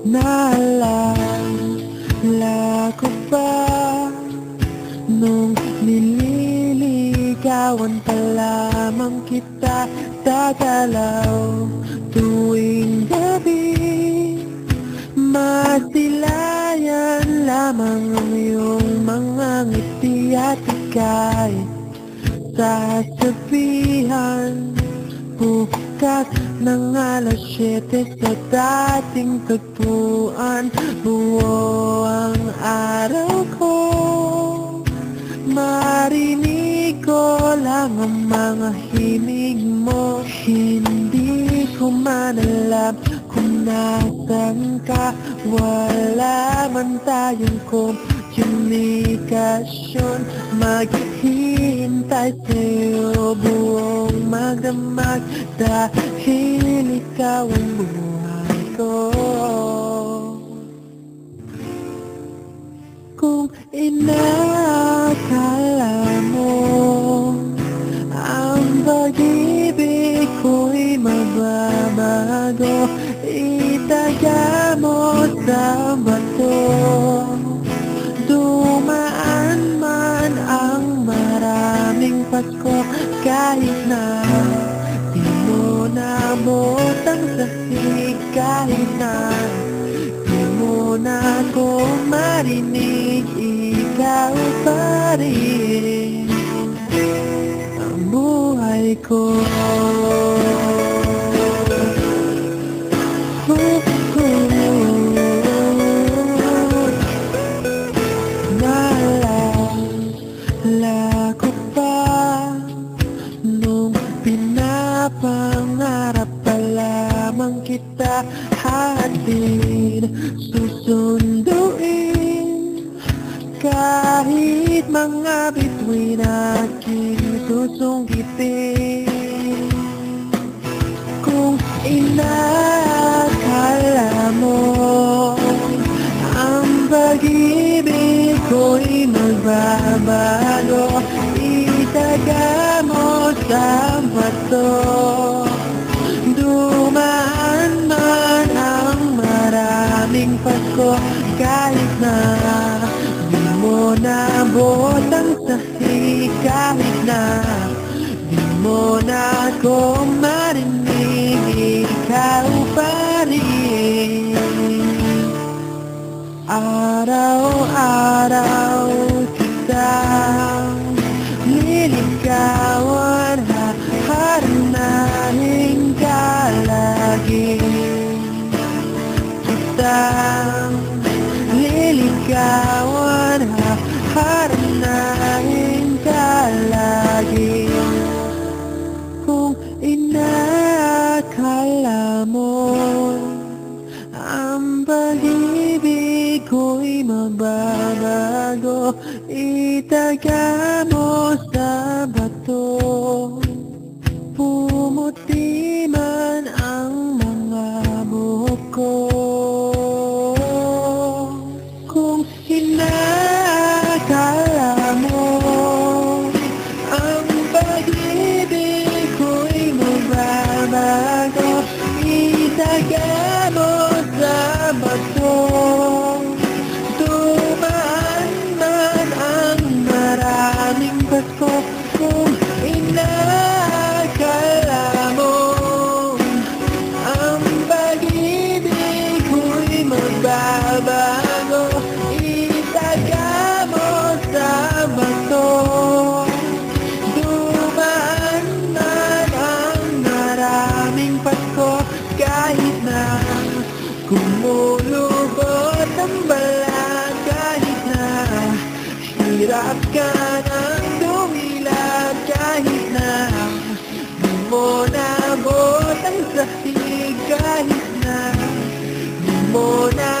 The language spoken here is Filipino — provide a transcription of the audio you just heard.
Naalala ko ba Nung nililigawan pa lamang kita Tagalaw tuwing gabi? Masilayan lamang ang iyong mga ngiti at ikay. Sasabihan Pupunta Bukas ng alas 7 sa dating tagpuan Buo ang araw ko. Marinig ko lang ang mga hinig mo. Hindi ko man alam kung nasan ka. Wala man tayong komunikasyon. Maghihintay sa'yo buong magdamag Dahil ikaw ang buhay ko. Kung inakala mo Ang pag-ibig ko'y mababago Itaga mo sa bato nabot ang sahig Kahit na. Di mo na ako marinig Ikaw pa rin. Ang buhay ko kita Hatid susunduin Kahit mga bituin aking susungkitin Kung inakala mo Ang pag-ibig ko'y magbabago. Itaga mo sa bato Pasko Kahit na. Di mo nabot ang sahig Kahit na. Di mo na ako marinig pag-ibig ko'y magbabago. Itaga ka ng dawilan kahit na Di mo nabot ang sahig kahit na Di mo na